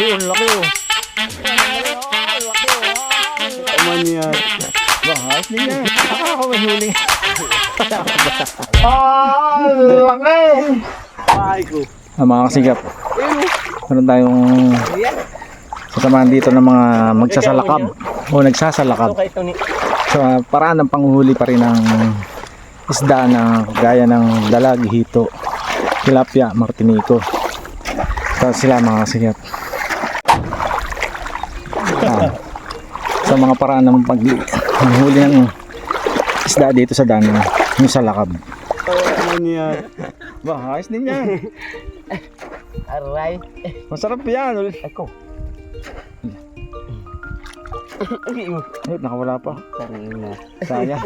Grabe, ang laki oh. Aman yan. Ba, ayos din yan. Ako may huling. Ah, laki! Ay ko. Ah, mga kasigap. Meron tayong kasamahan dito ng mga magsasalakab o nagsasalakab. Tony. sa paraan ng panghuli pa rin ng isda na gaya ng dalag, hito, tilapia, martinico. So sila mga kasigap. Ah, sa mga paraan ng paghuli ng isda dito sa daan yung sa lakab. Aman yan. Ba, ayos din yan. Aray. Masarap yan. Ako. Hindi mo. Ay, nakawala pa. Tangina. Sayang.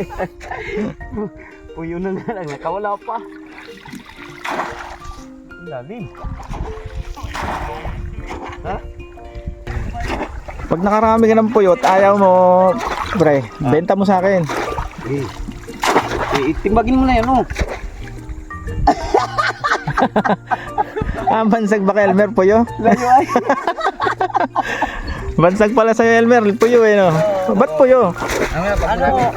Puyo na nga lang. Nakawala pa. Ang Lalim. Pag nakarami ka ng puyot, ayaw mo, pre, benta mo sa akin. Eh. Eh, itimbagin mo na yan, oh. Ah, bansag ba kay Elmer Puyo? Layo ay. Bansag pala sa'yo Elmer, Puyo eh no? Ba't Puyo? ano,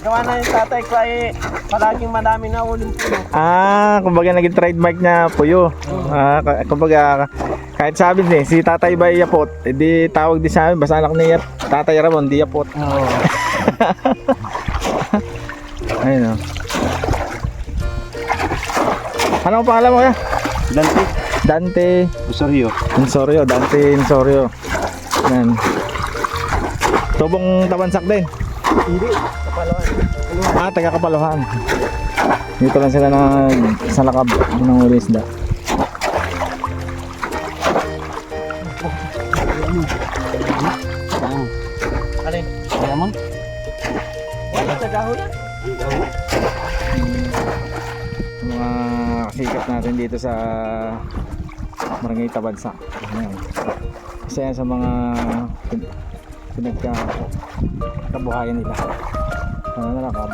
gawa na yung tatay ko ay palaging madami na uling puno. Ah, kumbaga naging trademark niya Puyo. Ah, kumbaga kahit sabi niya, si Tatay ba Yapot, edi tawag din sa amin, basta anak ni Yap, Tatay Ramon, di Yapot. Oo. Ayun o. Ano ang pangalan mo kaya? Dante. Dante Osorio. Insorio, Dante Insorio. Yan. Tubong tabansak din. Hindi. Kapalawan. Ah, taga Kapalohan. Dito lang sila na sa lakab ng uli sa dahon. Mga kasikat natin dito sa Barangay Tabansak. Ayan. Isa yan sa mga pin- pinagka kabuhayan nila. Ano na lakab.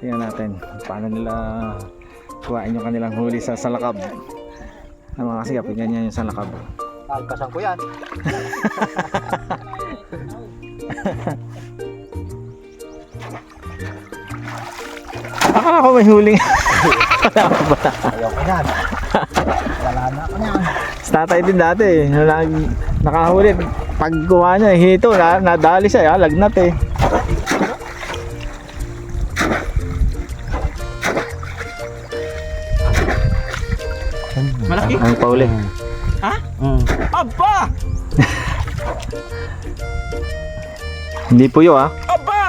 Tingnan natin paano nila kuhain yung kanilang huli sa salakab. Ang mga kasigap, ganyan yung salakab. Alpasan ko yan. Akala ko may huling. Ayaw ko yan. Wala na ako yan. Sa tatay din dati eh. Nag, nakahuli. Pag kuha niya, hito, na, nadali siya, ah, lagnat eh. Malaki? Ang pauli. Ha? Mm. Aba! Hindi po yun ah. Aba!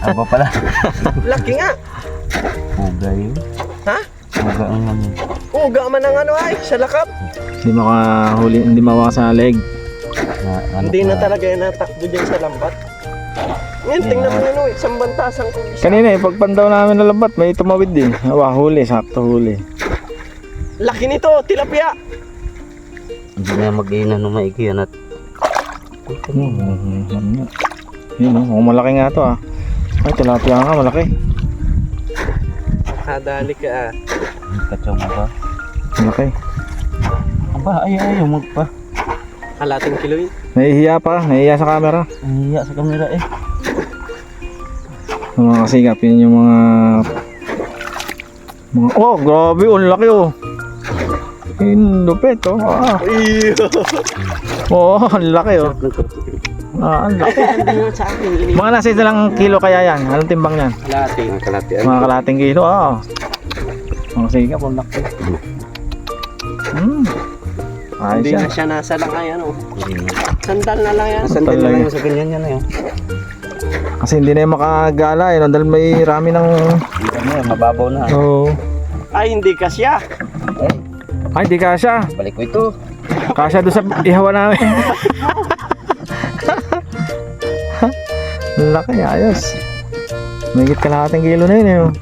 Aba pala. Laki nga. Puga yun. Ha? Puga ang ano. Uga man ang ano ay, sa lakap. Hindi makahuli, hindi mawakas sa leg. Na, ano Hindi na talaga yan natakbo dyan sa lambat. Ngayon, tingnan mo yun, oh, isang bantasang kung isa. Kanina eh, pagpandaw namin na lambat, may tumawid din. Awa, huli, sakto huli. Laki nito, tilapia. Hindi na mag-ina no maigi yan at hmm, nga. Yun oh, oh, malaki nga to ah. Ay, tilapia nga, malaki. Kadali ka ah. kachaw mo ba? Malaki. Aba, ay ayaw magpa. Kalating kilo yun. Nahihiya pa, nahihiya sa camera. Ang hiya sa kamera eh. Yung mga kasigap, yun yung mga... mga oh, grabe, ang laki oh. Yung lupit oh. Ah. Oo, oh, ang laki oh. Ah, ang laki. Hindi nga sa akin. Ini Mga nasa ilang kilo kaya yan? Anong timbang yan? kalate. Ang kalatian. Mga kalating kilo, ah. Mga kasigap, ang laki. Hmm. Ayos Hindi yan. na siya nasa langay ano. Hindi na. Sandal na lang yan. Sandal na lang yun sa ganyan yan eh. oh. Kasi hindi na yung makagala eh. no? Dahil may rami ng... Hindi na yan, mababaw na. Oh. Ay, hindi kasya. Eh, Ay, di kasya. balik ko ito. Kasya doon sa ihawa namin. Laki, ayos. May kalahating kilo na yun eh. oh.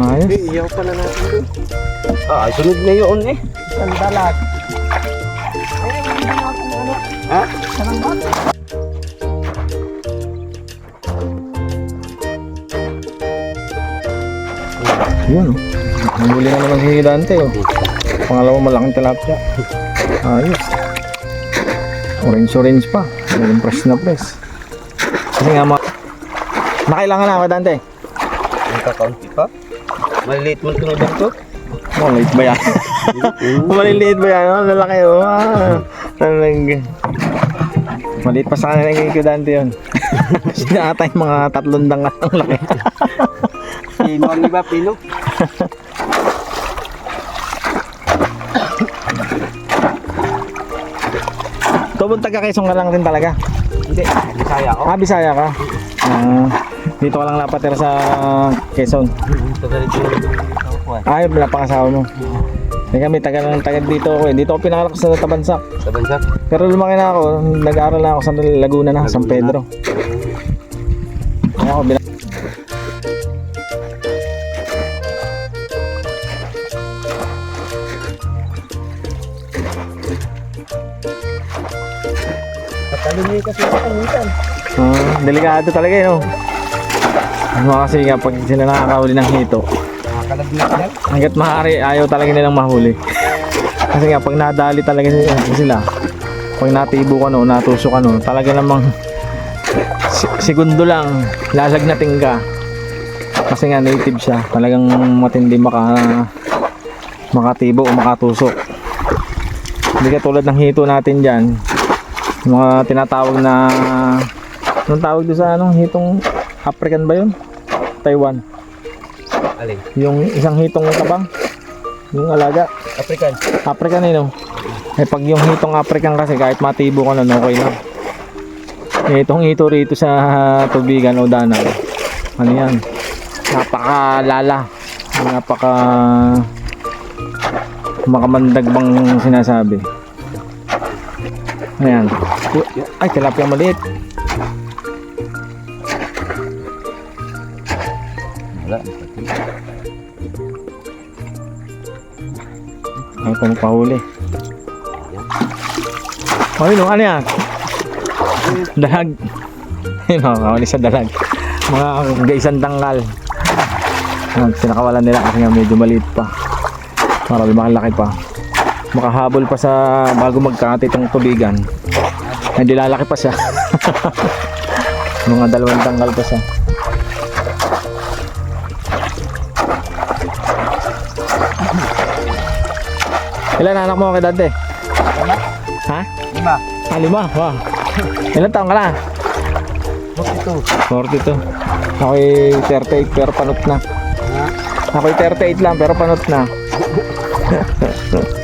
Ayos. Hindi, iyaw pala natin doon. Ah, sunod na yun eh. Sandalat. Ha? Yun, oh. Huli na naman si Dante, oh. Pangalawang malaking tilapia. Ayos. Orange-orange pa. Yung press na press. Kasi nga, ma... Nakailangan na ako, Dante. Ang kakaunti pa. Maliliit man ito na to. Maliit ba yan? Maliliit ba yan? Oh, lalaki, oh. Ah, talagang... Maliit pa sa kanila yung kay Dante yun. Sinata yung mga tatlong dangat ang laki. Pino ang iba, pino. Tubong taga Quezon ka lang din talaga. Hindi, Bisaya ako. Ah, Bisaya ka. Ah, dito ka lang napatira sa Quezon. Taga rin yung ako eh. Ay, wala pa kasawa mo. Hindi kami, taga lang taga dito ako eh. Dito ako pinanganak sa Tabansak. Sa bansa. Pero lumaki na ako, nag-aaral na ako sa Laguna na, San Pedro. Kaya ako bilang... Patalunay kasi minsan. Ah, delikado talaga eh, no? Ano kasi nga, pag sila nakakahuli ng hito, hanggat maaari, ayaw talaga nilang mahuli. kasi nga, pag nadali talaga sila, pag natibo ka no, natusok ka no, talaga namang segundo lang, lalagnating ka. Kasi nga native siya, talagang matindi maka makatibo o makatusok. Hindi ka tulad ng hito natin yung mga tinatawag na anong tawag doon sa anong hitong African ba yun? Taiwan. Alin? Yung isang hitong kabang, yung alaga. African. African eh no. Eh pag yung hitong African kasi kahit matibo ka na okay lang. Eh itong hito rito sa tubigan o danang. Ano yan? Napakalala. Napaka makamandag bang sinasabi. Ayan. Ay, tilapia maliit. Wala. Ay, kung pahuli. Oh, yun, oh, ano yan? Dalag. Yun, oh, kahuli sa dalag. Mga gaisang tangkal. Yan, pinakawalan nila kasi nga medyo maliit pa. Para lumalaki pa. Makahabol pa sa bago magkati itong tubigan. Hindi lalaki pa siya. Mga dalawang tangkal pa siya. Ilan anak mo kay dati? Ha? Lima. Ah, lima. Wow. Ilan taong ka na? Ito. 42. Ako'y 38 pero panot na. Ako'y 38 lang pero panot na.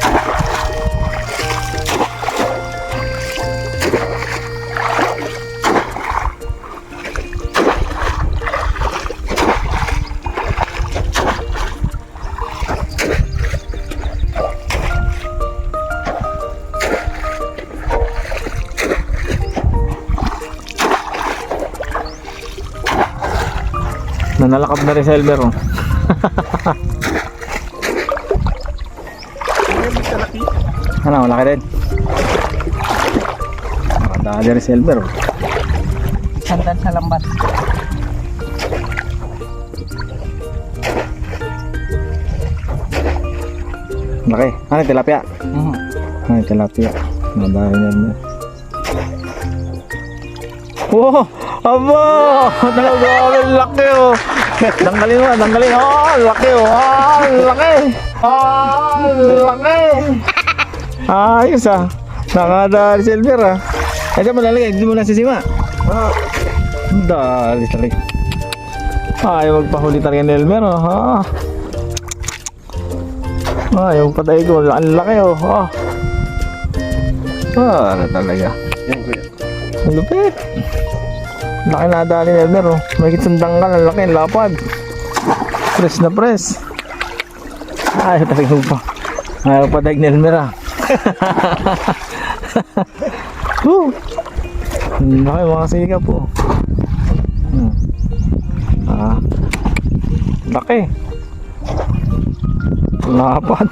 Nanalakab na rin sa Elmer. Oh. ano, malaki din. Nakadali rin sa Elmer. Oh. Sandan sa lambat. Laki. Ano, tilapia? Mhm. Ay, tilapia. Nadali na Elmer. Wow! Aba! Talaga, laki oh! Tanggalin mo, tanggalin. Oh, laki oh! Ah, ang laki! Ah, laki! Ayos ah! Nakadali silver ah! Saan mo lalagay? Hindi mo nasisima? Ah, dali talaga. Ayaw magpahuli talaga ni Elmer oh. Ah. Ayaw patay ko. Ang laki oh. Ah. Ah, talaga. Yan kuya. Ang lupit. Laki na dali ni Elmer oh. May kitsandang ka, ang laki, lapad. Press na press. Ayaw talaga pa. Ayaw pa daig ni Elmer ah. Woo! Laki mga siga po. Hmm. Ah. Laki. Lapad.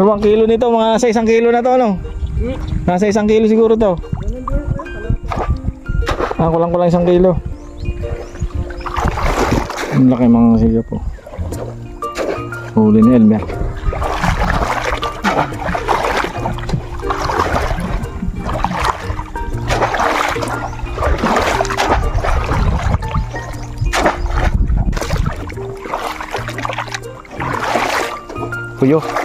Dalawang kilo nito, mga nasa isang kilo na to, ano? Nasa isang kilo siguro to. Ah, kulang kulang isang kilo. Ang laki mga siya po. Huli ni Elmer. Puyo. Puyo.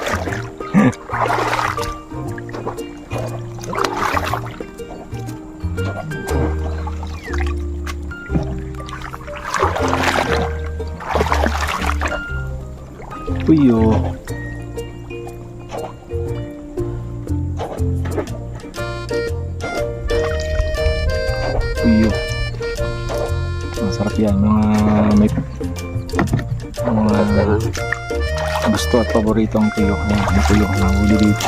Puyo. Masarap yan. Mga may mga gusto at paborito ang tuyo. Ayan, tuyo na huli dito.